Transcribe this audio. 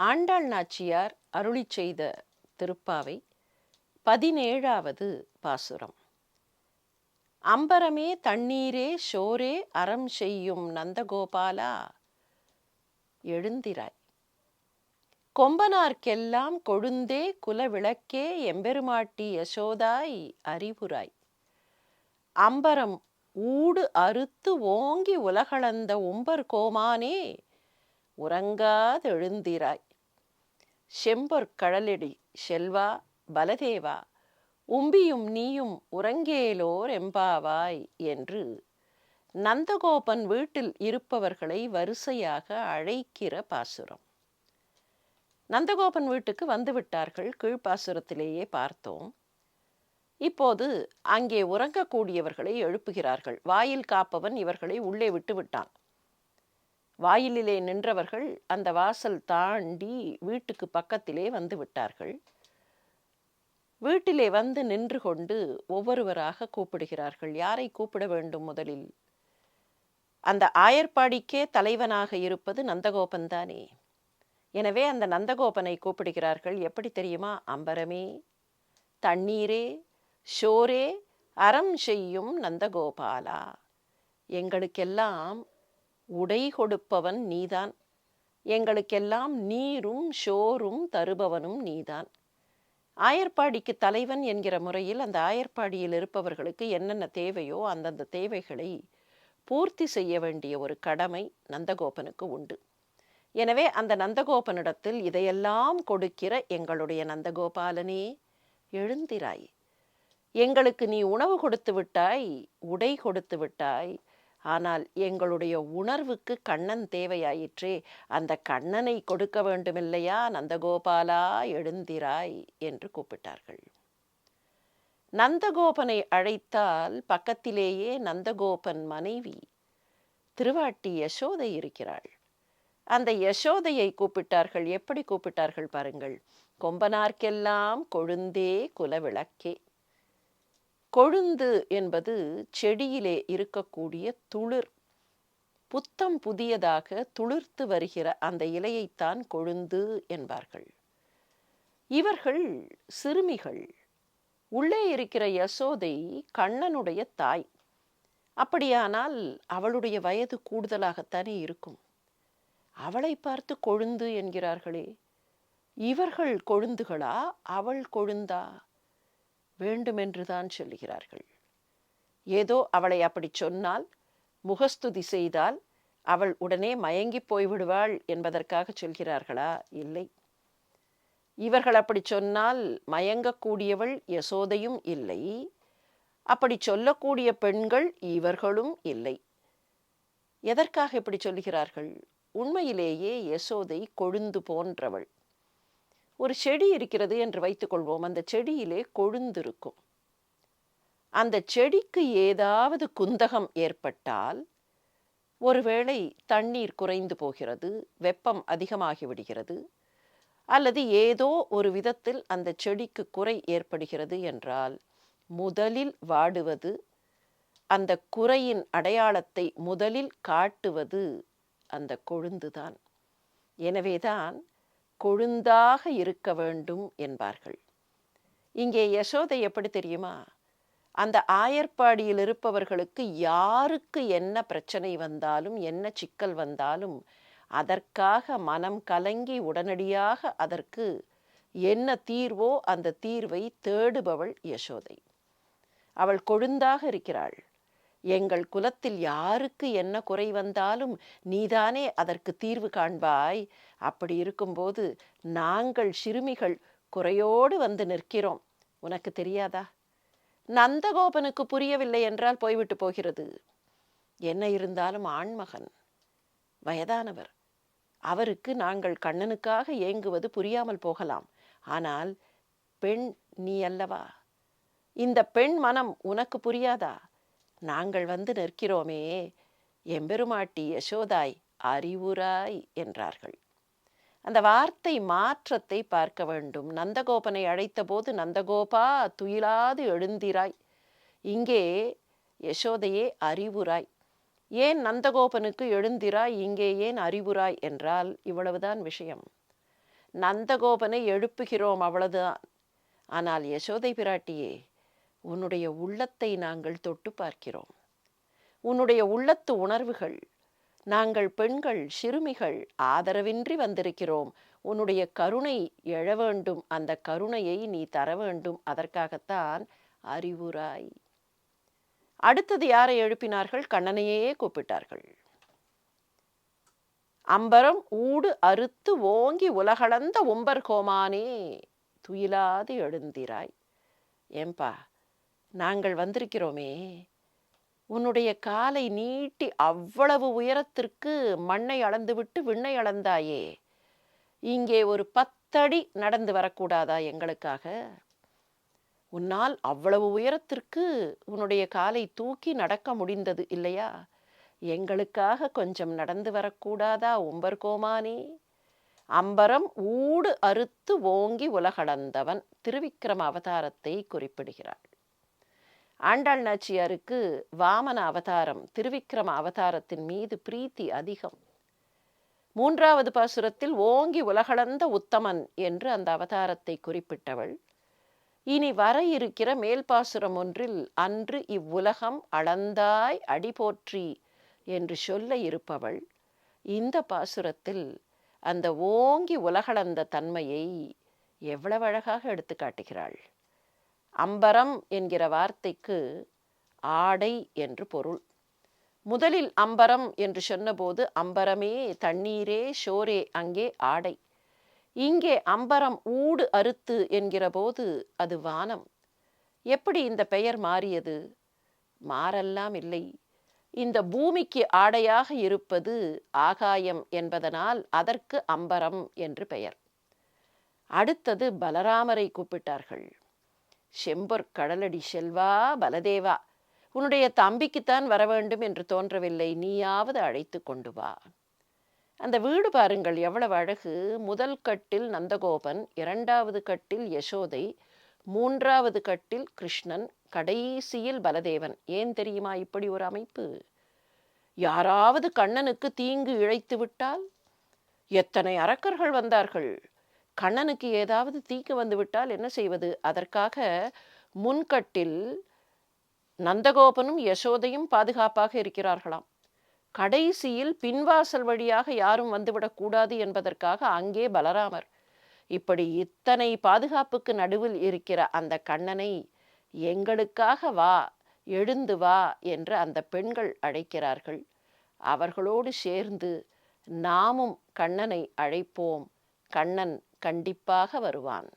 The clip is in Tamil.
ஆண்டாள் நாச்சியார் அருளி செய்த திருப்பாவை பதினேழாவது பாசுரம். அம்பரமே தண்ணீரே ஷோரே அறம் செய்யும் நந்தகோபாலா எழுந்திராய். கொம்பனார்க்கெல்லாம் கொழுந்தே குலவிளக்கே எம்பெருமாட்டி யசோதாய் அறிவுராய். அம்பரம் ஊடு அறுத்து ஓங்கி உலகளந்த உம்பர் கோமானே உறங்காதெழுந்திராய். செம்பொற்கழலடி செல்வா பலதேவா உம்பியும் நீயும் உறங்கேலோர் எம்பாவாய் என்று நந்தகோபன் வீட்டில் இருப்பவர்களை வரிசையாக அழைக்கிற பாசுரம். நந்தகோபன் வீட்டுக்கு வந்துவிட்டார்கள் கீழ்ப்பாசுரத்திலேயே பார்த்தோம். இப்போது அங்கே உறங்கக்கூடியவர்களை எழுப்புகிறார்கள். வாயில் காப்பவன் இவர்களை உள்ளே விட்டு விட்டான். வாயிலிலே நின்றவர்கள் அந்த வாசல் தாண்டி வீட்டுக்கு பக்கத்திலே வந்து விட்டார்கள். வீட்டிலே வந்து நின்று கொண்டு ஒவ்வொருவராக கூப்பிடுகிறார்கள். யாரை கூப்பிட வேண்டும் முதலில்? அந்த ஆயர்பாடிக்கே தலைவனாக இருப்பது நந்தகோபன் தானே. எனவே அந்த நந்தகோபனை கூப்பிடுகிறார்கள். எப்படி தெரியுமா? அம்பரமே தண்ணீரே ஷோரே அறம் செய்யும் நந்தகோபாலா. எங்களுக்கெல்லாம் உடை கொடுப்பவன் நீதான். எங்களுக்கெல்லாம் நீரும் ஷோரும் தருபவனும் நீதான். ஆயர்பாடிக்கு தலைவன் என்கிற முறையில் அந்த ஆயர்பாடியில் இருப்பவர்களுக்கு என்னென்ன தேவையோ அந்தந்த தேவைகளை பூர்த்தி செய்ய வேண்டிய ஒரு கடமை நந்தகோபனுக்கு உண்டு. எனவே அந்த நந்தகோபனிடத்தில் இதையெல்லாம் கொடுக்கிற எங்களுடைய நந்தகோபாலனே எழுந்திராய். எங்களுக்கு நீ உணவு கொடுத்து விட்டாய் உடை கொடுத்து விட்டாய் ஆனால் எங்களுடைய உணர்வுக்கு கண்ணன் தேவையாயிற்றே அந்த கண்ணனை கொடுக்க வேண்டுமில்லையா நந்தகோபாலா எழுந்திராய் என்று கூப்பிட்டார்கள். நந்தகோபனை அழைத்தால் பக்கத்திலேயே நந்தகோபன் மனைவி திருவாட்டி யசோதை இருக்கிறாள். அந்த யசோதையை கூப்பிட்டார்கள் எப்படி கூப்பிட்டார்கள் பாருங்கள். கொம்பனார்க்கெல்லாம் கொழுந்தே குலவிளக்கே. கொழுந்து என்பது செடியிலே இருக்கக்கூடிய துளிர். புத்தம் புதியதாக துளிர்த்து வருகிற அந்த இலையைத்தான் கொழுந்து என்பார்கள். இவர்கள் சிறுமிகள். உள்ளே இருக்கிற யசோதை கண்ணனுடைய தாய். அப்படியானால் அவளுடைய வயது கூடுதலாகத்தானே இருக்கும். அவளை பார்த்து கொழுந்து என்கிறார்களே. இவர்கள் கொழுந்துகளா? அவள் கொழுந்தா? வேண்டுமென்றுதான் சொல்லுகிறார்கள். ஏதோ அவளை அப்படி சொன்னால் முகஸ்துதி செய்தால் அவள் உடனே மயங்கி போய்விடுவாள் என்பதற்காக சொல்கிறார்களா? இல்லை. இவர்கள் அப்படி சொன்னால் மயங்கக்கூடியவள் யசோதையும் இல்லை. அப்படி சொல்லக்கூடிய பெண்கள் இவர்களும் இல்லை. எதற்காக இப்படி சொல்கிறார்கள் உண்மையிலேயே யசோதை கொழுந்து போன்றவள். ஒரு செடி இருக்கிறது என்று வைத்துக்கொள்வோம். அந்த செடியிலே கொழுந்திருக்கும். அந்த செடிக்கு ஏதாவது குந்தகம் ஏற்பட்டால் ஒருவேளை தண்ணீர் குறைந்து போகிறது வெப்பம் அதிகமாகி விடுகிறது அல்லது ஏதோ ஒரு விதத்தில் அந்த செடிக்கு குறை ஏற்படுகிறது என்றால் முதலில் வாடுவது அந்த குறையின் அடையாளத்தை முதலில் காட்டுவது அந்த கொழுந்துதான். எனவேதான் கொழுந்தாக இருக்க வேண்டும் என்பார்கள். இங்கே யசோதை எப்படி தெரியுமா? அந்த ஆயர்பாடியில் இருப்பவர்களுக்கு யாருக்கு என்ன பிரச்சனை வந்தாலும் என்ன சிக்கல் வந்தாலும் அதற்காக மனம் கலங்கி உடனடியாக அதற்கு என்ன தீர்வோ அந்த தீர்வை தேடுபவள் யசோதை. அவள் கொழுந்தாக இருக்கிறாள். எங்கள் குலத்தில் யாருக்கு என்ன குறை வந்தாலும் நீதானே அதற்கு தீர்வு காண்பாய். அப்படி இருக்கும்போது நாங்கள் சிறுமிகள் குறையோடு வந்து நிற்கிறோம். உனக்கு தெரியாதா? நந்தகோபனுக்கு புரியவில்லை என்றால் போய்விட்டு போகிறது. என்ன இருந்தாலும் ஆண்மகன் வயதானவர். அவருக்கு நாங்கள் கண்ணனுக்காக ஏங்குவது புரியாமல் போகலாம். ஆனால் பெண் நீ அல்லவா? இந்த பெண் மனம் உனக்கு புரியாதா? நாங்கள் வந்து நிற்கிறோமே எம்பெருமாட்டி யசோதாய் அறிவுராய் என்றார்கள். அந்த வார்த்தை மாற்றத்தை பார்க்க வேண்டும். நந்தகோபனை அழைத்தபோது நந்தகோபா துயிலாது எழுந்திராய். இங்கே யசோதையே அறிவுராய். ஏன் நந்தகோபனுக்கு எழுந்திராய்? இங்கே ஏன் அறிவுராய்? என்றால் இவ்வளவுதான் விஷயம். நந்தகோபனை எழுப்புகிறோம் அவ்வளவுதான். ஆனால் யசோதை பிராட்டியே உன்னுடைய உள்ளத்தை நாங்கள் தொட்டு பார்க்கிறோம். உன்னுடைய உள்ளத்து உணர்வுகள் நாங்கள் பெண்கள் சிறுமிகள் ஆதரவின்றி வந்திருக்கிறோம். உன்னுடைய கருணை எழ வேண்டும். அந்த கருணையை நீ தர வேண்டும். அதற்காகத்தான் அறிவுராய். அடுத்தது யாரை எழுப்பினார்கள்? கண்ணனையே கூப்பிட்டார்கள். அம்பரம் ஊடு அறுத்து ஓங்கி உலகளந்த உம்பர் கோமானே துயிலாது எழுந்திராய். ஏம்பா நாங்கள் வந்திருக்கிறோமே. உன்னுடைய காலை நீட்டி அவ்வளவு உயரத்திற்கு மண்ணை அளந்துவிட்டு விண்ணை அளந்தாயே. இங்கே ஒரு பத்தடி நடந்து வரக்கூடாதா எங்களுக்காக? உன்னால் அவ்வளவு உயரத்திற்கு உன்னுடைய காலை தூக்கி நடக்க முடிந்தது இல்லையா? எங்களுக்காக கொஞ்சம் நடந்து வரக்கூடாதா உம்பர் கோமானே அம்பரம் ஊடு அறுத்து ஓங்கி உலகளந்தவன் திருவிக்ரம அவதாரத்தை குறிப்பிடுகிறாள். ஆண்டாள் நாச்சியாருக்கு வாமன அவதாரம் திருவிக்கிரம அவதாரத்தின் மீது பிரீத்தி அதிகம். மூன்றாவது பாசுரத்தில் ஓங்கி உலகளந்த உத்தமன் என்று அந்த அவதாரத்தை குறிப்பிட்டவள். இனி வர இருக்கிற மேல் பாசுரம் ஒன்றில் அன்று இவ்வுலகம் அளந்தாய் அடி போற்றி என்று சொல்ல இருப்பவள். இந்த பாசுரத்தில் அந்த ஓங்கி உலகளந்த தன்மையை எவ்வளவு அழகாக எடுத்து காட்டுகிறாள் அம்பரம் என்கிற வார்த்தைக்கு ஆடை என்று பொருள். முதலில் அம்பரம் என்று சொன்னபோது அம்பரமே தண்ணீரே ஷோரே அங்கே ஆடை. இங்கே அம்பரம் ஊடு அறுத்து என்கிறபோது அது வானம். எப்படி இந்த பெயர் மாறியது? மாறெல்லாம் இல்லை. இந்த பூமிக்கு ஆடையாக இருப்பது ஆகாயம் என்பதனால் அதற்கு அம்பரம் என்று பெயர். அடுத்தது பலராமரை கூப்பிட்டார்கள். செம்பொற் கடலடி செல்வா பலதேவா உன்னுடைய தம்பிக்குத்தான் வர வேண்டும் என்று தோன்றவில்லை நீயாவது அழைத்து கொண்டு வா. அந்த வீடு பாருங்கள் எவ்வளவு அழகு. முதல் கட்டில் நந்தகோபன் இரண்டாவது கட்டில் யசோதை மூன்றாவது கட்டில் கிருஷ்ணன் கடைசியில் பலதேவன். ஏன் தெரியுமா இப்படி ஒரு அமைப்பு? யாராவது கண்ணனுக்கு தீங்கு இழைத்து விட்டால்? எத்தனை அரக்கர்கள் வந்தார்கள்? கண்ணனுக்கு ஏதாவது தீக்கு வந்துவிட்டால் என்ன செய்வது? அதற்காக முன்கட்டில் நந்தகோபனும் யசோதையும் பாதுகாப்பாக இருக்கிறார்களாம். கடைசியில் பின்வாசல் வழியாக யாரும் வந்துவிடக்கூடாது என்பதற்காக அங்கே பலராமர். இப்படி இத்தனை பாதுகாப்புக்கு நடுவில் இருக்கிற அந்த கண்ணனை எங்களுக்காக வா எழுந்து வா என்று அந்த பெண்கள் அழைக்கிறார்கள். அவர்களோடு சேர்ந்து நாமும் கண்ணனை அழைப்போம். கண்ணன் கண்டிப்பாக வருவான்.